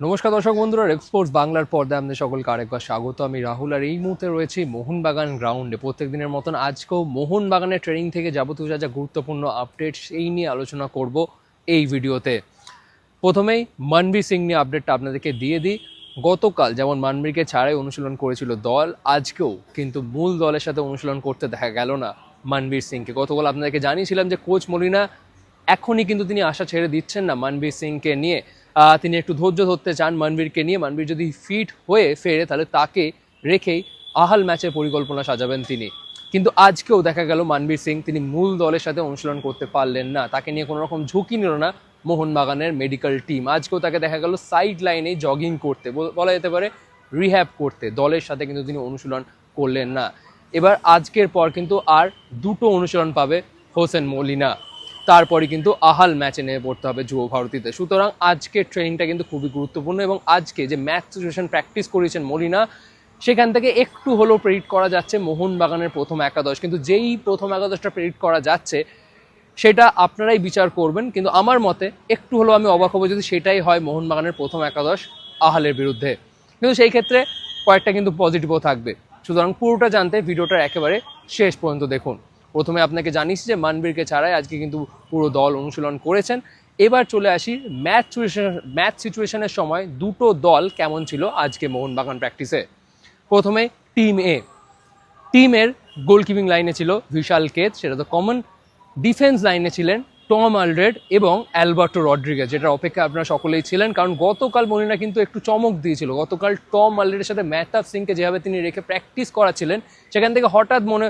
নমস্কার দর্শক বন্ধুরা এক্সপোর্টস বাংলার পর্দায় আপনাদের সকলকে আরেকবার স্বাগত। আমি রাহুল আর এই মুহূর্তে রয়েছি মোহনবাগান গ্রাউন্ডে। প্রত্যেক দিনের মতন আজকেও মোহনবাগানের ট্রেনিং থেকে যাবতীয় যা যা গুরুত্বপূর্ণ আপডেট সেই নিয়ে আলোচনা করব এই ভিডিওতে। প্রথমেই মনবীর সিং নিয়ে আপডেটটা আপনাদেরকে দিয়ে দিই। গতকাল যেমন মানবীরকে ছাড়াই অনুশীলন করেছিল দল, আজকেও কিন্তু মূল দলের সাথে অনুশীলন করতে দেখা গেল না মনবীর সিংকে। গতকাল আপনাদেরকে জানিয়েছিলাম যে কোচ মলিনা এখনই কিন্তু তিনি আশা ছেড়ে দিচ্ছেন না মনবীর সিংকে নিয়ে। তিনি একটু ধৈর্য ধরতে চান মনবীরকে নিয়ে। মনবীর যদি ফিট হয়ে ফেরে, তাহলে তাকে রেখেই আহাল ম্যাচের পরিকল্পনা সাজাবেন তিনি। কিন্তু আজকেও দেখা গেল মানবীর সিং, তিনি মূল দলের সাথে অনুশীলন করতে পারলেন না। তাকে নিয়ে কোনো রকম ঝুঁকি নিল না মোহনবাগানের মেডিকেল টিম আজকেও তাকে দেখা গেল সাইড লাইনে জগিং করতে, বল- যেতে পারে রিহ্যাব করতে। দলের সাথে কিন্তু তিনি অনুশীলন করলেন না। এবার আজকের পর কিন্তু আর দুটো অনুশীলন পাবে হোসেন মলিনা। তারপরে কিন্তু আহাল ম্যাচে নেমে পড়তে হবে যুব ভারতীতে সুতরাং আজকের ট্রেনিংটা কিন্তু খুবই গুরুত্বপূর্ণ এবং আজকে যে ম্যাচ সিচুয়েশন প্র্যাকটিস করেছেন মলিনা, সেখান থেকে একটু হলেও প্রেডিক্ট করা যাচ্ছে মোহনবাগানের প্রথম একাদশ। কিন্তু যেই প্রথম একাদশটা প্রেডিক্ট করা যাচ্ছে, সেটা আপনারাই বিচার করবেন। কিন্তু আমার মতে একটু হলেও আমি অবাক হব যদি সেটাই হয় মোহনবাগানের প্রথম একাদশ আহালের বিরুদ্ধে। কিন্তু সেই ক্ষেত্রে কয়েকটা কিন্তু পজিটিভও থাকবে। সুতরাং পুরোটা জানতে ভিডিওটার একেবারে শেষ পর্যন্ত দেখুন। প্রথমে আপনাকে জানিস যে মানবীরকে ছাড়াই আজকে কিন্তু পুরো দল অনুশীলন করেছেন। এবার চলে আসি ম্যাচ সিচুয়েশন ম্যাচ সিচুয়েশনের সময় দুটো দল কেমন ছিল আজকে মোহনবাগান প্র্যাকটিসে প্রথমে টিম এ টিমের গোলকিপিং লাইনে ছিল বিশাল কেত, সেটা তো কমন ডিফেন্স লাইনে ছিলেন টম আলরেড এবং অ্যালবার্টো রড্রিগেজ যেটা অপেক্ষা আপনারা সকলেই ছিলেন, কারণ গতকাল মনিনা কিন্তু একটু চমক দিয়েছিল। গতকাল টম আলরেডের সাথে মেহতাব সিংকে যেভাবে তিনি রেখে প্র্যাকটিস করাচ্ছিলেন, সেখান থেকে হঠাৎ মনে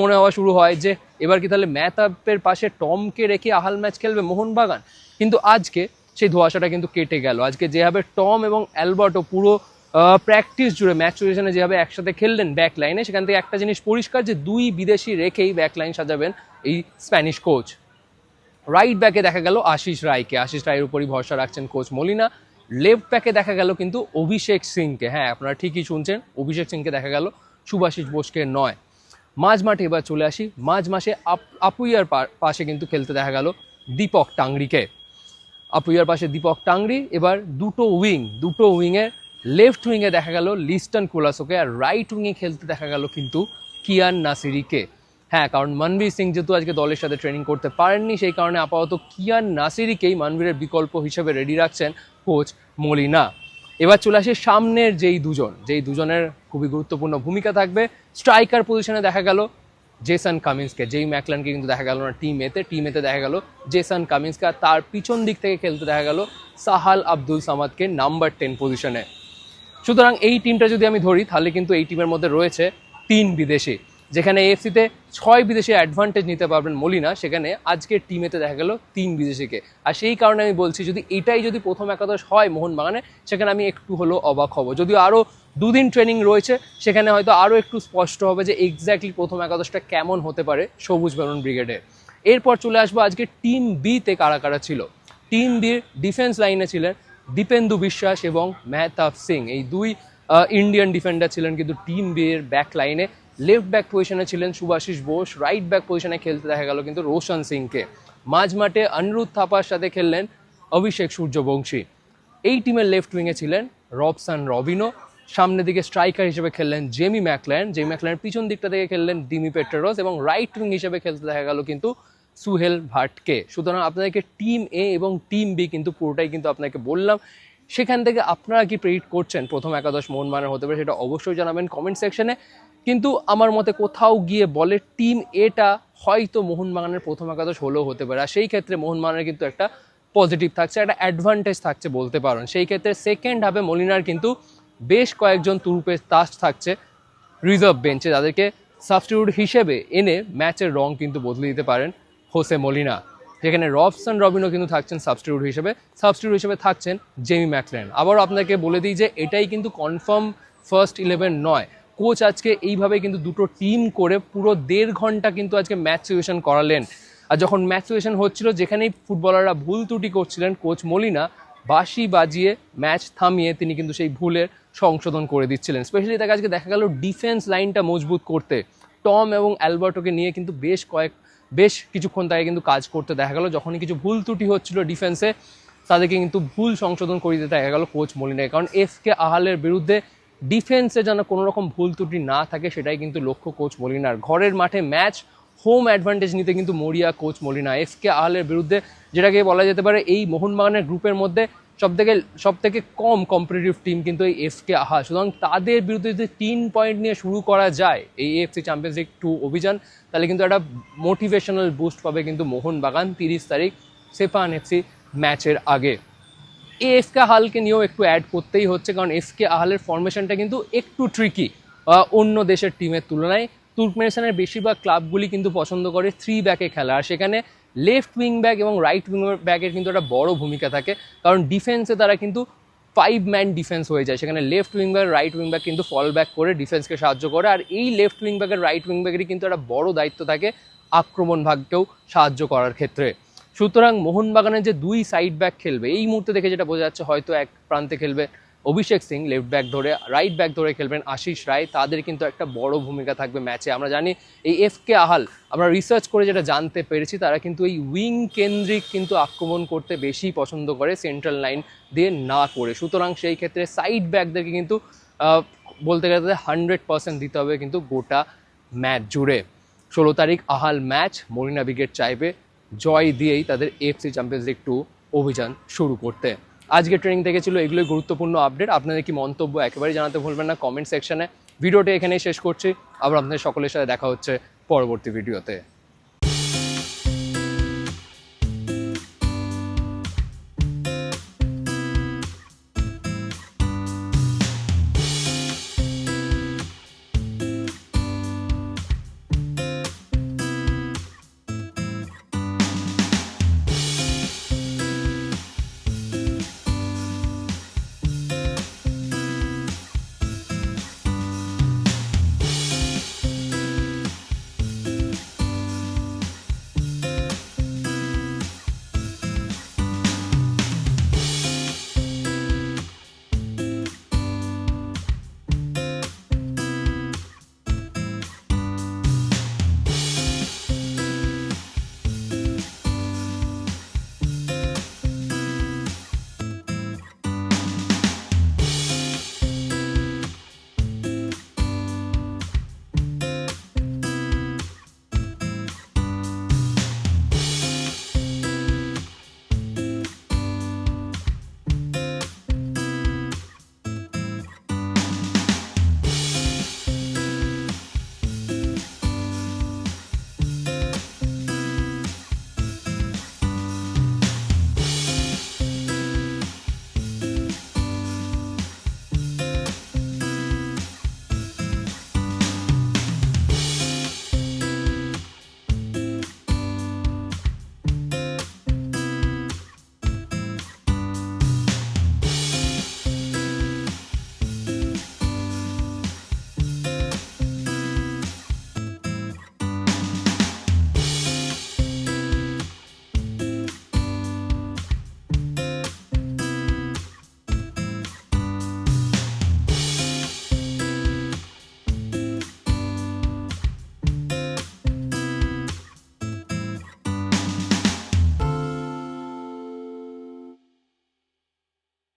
মনে হওয়া শুরু হয় যে এবার কি তাহলে মেহতাবের পাশে টমকে রেখে আহাল ম্যাচ খেলবে মোহনবাগান? কিন্তু আজকে সেই ধোঁয়াশাটা কিন্তু কেটে গেল। আজকে যেভাবে টম এবং অ্যালবার্টো পুরো প্র্যাকটিস জুড়ে ম্যাচ সিচুয়েশনে যেভাবে একসাথে খেললেন ব্যাক লাইনে সেখান থেকে একটা জিনিস পরিষ্কার যে দুই বিদেশি রেখেই ব্যাক লাইন সাজাবেন এই স্প্যানিশ কোচ রাইট ব্যাকে দেখা গেল আশিস রায়কে। আশিস রায়ের উপরই ভরসা রাখছেন কোচ মলিনা। লেফট ব্যাকে দেখা গেল কিন্তু অভিষেক সিংকে। হ্যাঁ আপনারা ঠিকই শুনছেন, অভিষেক সিংকে দেখা গেল সুভাষিস বোসকে নয়। মাঝ মাঠে এবার চলে আসি। মাঝ মাসে আপ- আপুইয়ার পাশে কিন্তু খেলতে দেখা গেল দীপক টাংরিকে আপুইয়ার পাশে দীপক টাংরি এবার দুটো উইং দুটো উইংয়ের লেফট উইংয়ে দেখা গেল লিস্টন কোলাসোকে আর রাইট উইংয়ে খেলতে দেখা গেল কিন্তু কিয়ান নাসিরিকে। হ্যাঁ কারণ মনবীর সিং যেহেতু আজকে দলের সাথে ট্রেনিং করতে পারেননি, সেই কারণে আপাতত কিয়ান নাসিরিকেই মনবীরের বিকল্প হিসেবে রেডি রাখছেন কোচ মলিনা। এবার চলে আসে সামনের যেই দুজন, যেই দুজনের খুবই গুরুত্বপূর্ণ ভূমিকা থাকবে। স্ট্রাইকার পজিশনে দেখা গেল জেসন কামিন্সকে যেই ম্যাকলানকে কিন্তু দেখা গেল না টিম এতে টিম এতে দেখা গেল জেসন কামিন্সকে আর তার পিছন দিক থেকে খেলতে দেখা গেল সাহাল আব্দুল সামাদকে নাম্বার টেন পজিশনে সুতরাং এই টিমটা যদি আমি ধরি, তাহলে কিন্তু এই টিমের মধ্যে রয়েছে তিন বিদেশি। যেখানে এএফসিতে ছয় বিদেশি অ্যাডভান্টেজ নিতে পারবেন মলিনা, সেখানে আজকের টিমেতে দেখা গেল তিন বিদেশিকে। আর সেই কারণে আমি বলছি, যদি এটাই যদি প্রথম একাদশ হয় মোহনবাগানে, সেখানে আমি একটু হলেও অবাক হব। যদিও আরও দুদিন ট্রেনিং রয়েছে, সেখানে হয়তো আরও একটু স্পষ্ট হবে যে এক্স্যাক্টলি প্রথম একাদশটা কেমন হতে পারে সবুজ বেরুন ব্রিগেডের এরপর চলে আসব, আজকে টিম বিতে কারা কারা ছিল? টিম বির ডিফেন্স লাইনে ছিলেন দীপেন্দু বিশ্বাস এবং মেহতাব সিং। এই দুই ইন্ডিয়ান ডিফেন্ডার ছিলেন কিন্তু টিম বি এর ব্যাক লাইনে লেফট ব্যাক পজিশনে ছিলেন সুভাষিস বোস রাইট ব্যাক পজিশনে খেলতে দেখা গেল কিন্তু রোশন সিংকে। মাঝ মাঠে অনিরুদ্ধ থাপার সাথে খেললেন অভিষেক সূর্যবংশী। এই টিমের লেফট উইংয়ে ছিলেন রবসান রবিনো। সামনের দিকে স্ট্রাইকার হিসেবে খেললেন জেমি ম্যাকল্যান জেমি ম্যাকল্যানের পিছন দিকটা থেকে খেললেন ডিমি পেট্রোস এবং রাইট উইং হিসেবে খেলতে দেখা গেল কিন্তু সুহেল ভাটকে। সুতরাং আপনাদেরকে টিম এ এবং টিম বি কিন্তু পুরোটাই কিন্তু আপনাকে বললাম। সেখান থেকে আপনারা কি প্রেডিক্ট করছেন? প্রথম একাদশ মোহনবাগানের হতে পারে সেটা অবশ্যই জানাবেন কমেন্ট সেকশনে কিন্তু আমার মতে কোথাও গিয়ে বলে টিম এটা, হয়তো মোহনবাগানের প্রথম একাদশ হলেও হতে পারে। আর সেই ক্ষেত্রে মোহনবাগানের কিন্তু একটা পজিটিভ থাকছে, একটা অ্যাডভান্টেজ থাকছে বলতে পারেন। সেই ক্ষেত্রে সেকেন্ড হাফে মলিনার কিন্তু বেশ কয়েকজন তুরুপের তাস থাকছে রিজার্ভ বেঞ্চে যাদেরকে সাবস্টিটিউট হিসেবে এনে ম্যাচের রং কিন্তু বদলে দিতে পারেন হোসে মলিনা। যেখানে রবসন রবিনও কিন্তু থাকছেন সাবস্টিটিউট হিসেবে। সাবস্টিটিউট হিসেবে থাকছেন জেমি ম্যাকলেন। আবারও আপনাকে বলে দিই যে এটাই কিন্তু কনফার্ম ফার্স্ট ইলেভেন নয়। কোচ আজকে এইভাবে কিন্তু দুটো টিম করে পুরো দেড় ঘণ্টা কিন্তু আজকে ম্যাচ সিচুয়েশন করালেন। আর যখন ম্যাচ সিচুয়েশন হচ্ছিল, যেখানেই ফুটবলাররা ভুল ত্রুটি করছিলেন, কোচ মলিনা বাঁশি বাজিয়ে ম্যাচ থামিয়ে তিনি কিন্তু সেই ভুলের সংশোধন করে দিচ্ছিলেন। স্পেশালি তাকে আজকে দেখা গেল ডিফেন্স লাইনটা মজবুত করতে। টম এবং অ্যালবার্টোকে নিয়ে কিন্তু বেশ কয়েক, বেশ কিছুক্ষণ তাকে কিন্তু কাজ করতে দেখা গেল। যখনই কিছু ভুল ত্রুটি হচ্ছিল ডিফেন্সে তাদেরকে কিন্তু ভুল সংশোধন করে দিতে দেখা গেল কোচ মলিনাকে। কারণ এফ কে আহালের বিরুদ্ধে ডিফেন্সে যেন কোনো রকম ভুল ত্রুটি না থাকে, সেটাই কিন্তু লক্ষ্য কোচ মলিনার। ঘরের মাঠে ম্যাচ হোম অ্যাডভান্টেজ নিতে কিন্তু মরিয়া কোচ মলিনা। এফ কে আহালের বিরুদ্ধে যেটাকে বলা যেতে পারে, এই মোহনবাগানের গ্রুপের মধ্যে সব থেকে সব থেকে কম কম্পিটিটিভ টিম কিন্তু এই এফ কে আহা। সুতরাং তাদের বিরুদ্ধে যদি তিন পয়েন্ট নিয়ে শুরু করা যায়, এই এফসি চ্যাম্পিয়ন্স লিগ টু অভিযান, তাহলে কিন্তু একটা মোটিভেশনাল বুস্ট পাবে কিন্তু মোহনবাগান তিরিশ তারিখ সেফান এফসি ম্যাচের আগে। এফকে আহালকে নিয়েও একটু অ্যাড করতেই হচ্ছে, কারণ এফকে আহালের ফরমেশনটা কিন্তু একটু ট্রিকি অন্য দেশের টিমের তুলনায়। তুর্কমেনিস্তানের বেশিরভাগ ক্লাবগুলি কিন্তু পছন্দ করে থ্রি ব্যাকে খেলা, আর সেখানে লেফট উইং ব্যাক এবং রাইট উইং ব্যাকের কিন্তু একটা বড় ভূমিকা থাকে, কারণ ডিফেন্সে তারা কিন্তু ফাইভ ম্যান ডিফেন্স হয়ে যায়। সেখানে left wing back right wing back কিন্তু ফল ব্যাক করে ডিফেন্সকে সাহায্য করে, আর এই লেফট উইং ব্যাকের রাইট উইং ব্যাকেরই কিন্তু একটা বড় দায়িত্ব থাকে আক্রমণ ভাগকেও সাহায্য করার ক্ষেত্রে। সুতরাং মোহনবাগানের যে দুই সাইড ব্যাক খেলবে, এই মুহূর্তে দেখে যেটা বোঝা যাচ্ছে হয়তো এক প্রান্তে খেলবে অভিষেক সিং লেফট ব্যাক ধরে রাইট ব্যাক ধরে খেলবেন আশিস রায়। তাদের কিন্তু একটা বড় ভূমিকা থাকবে ম্যাচে আমরা জানি এই এফ কে আহাল, আমরা রিসার্চ করে যেটা জানতে পেরেছি, তারা কিন্তু এই উইং কেন্দ্রিক কিন্তু আক্রমণ করতে বেশি পছন্দ করে সেন্ট্রাল লাইন দিয়ে না করে। সুতরাং সেই ক্ষেত্রে সাইড ব্যাকদেরকে কিন্তু বলতে গেলে তাদের হান্ড্রেড পার্সেন্ট দিতে হবে কিন্তু গোটা ম্যাচ জুড়ে। ষোলো তারিখ আহাল ম্যাচ মরিনা ব্রিগেড চাইবে। জয় দিয়েই তাদের এফসি চ্যাম্পিয়ন্স লিগ টু অভিযান শুরু করতে। আজকে ট্রেনিং থেকে ছিল এগুলোই গুরুত্বপূর্ণ আপডেট আপনাদের কি মন্তব্য একেবারেই জানাতে ভুলবেন না কমেন্ট সেকশনে ভিডিওটি এখানেই শেষ করছি। আবার আপনাদের সকলের সাথে দেখা হচ্ছে পরবর্তী ভিডিওতে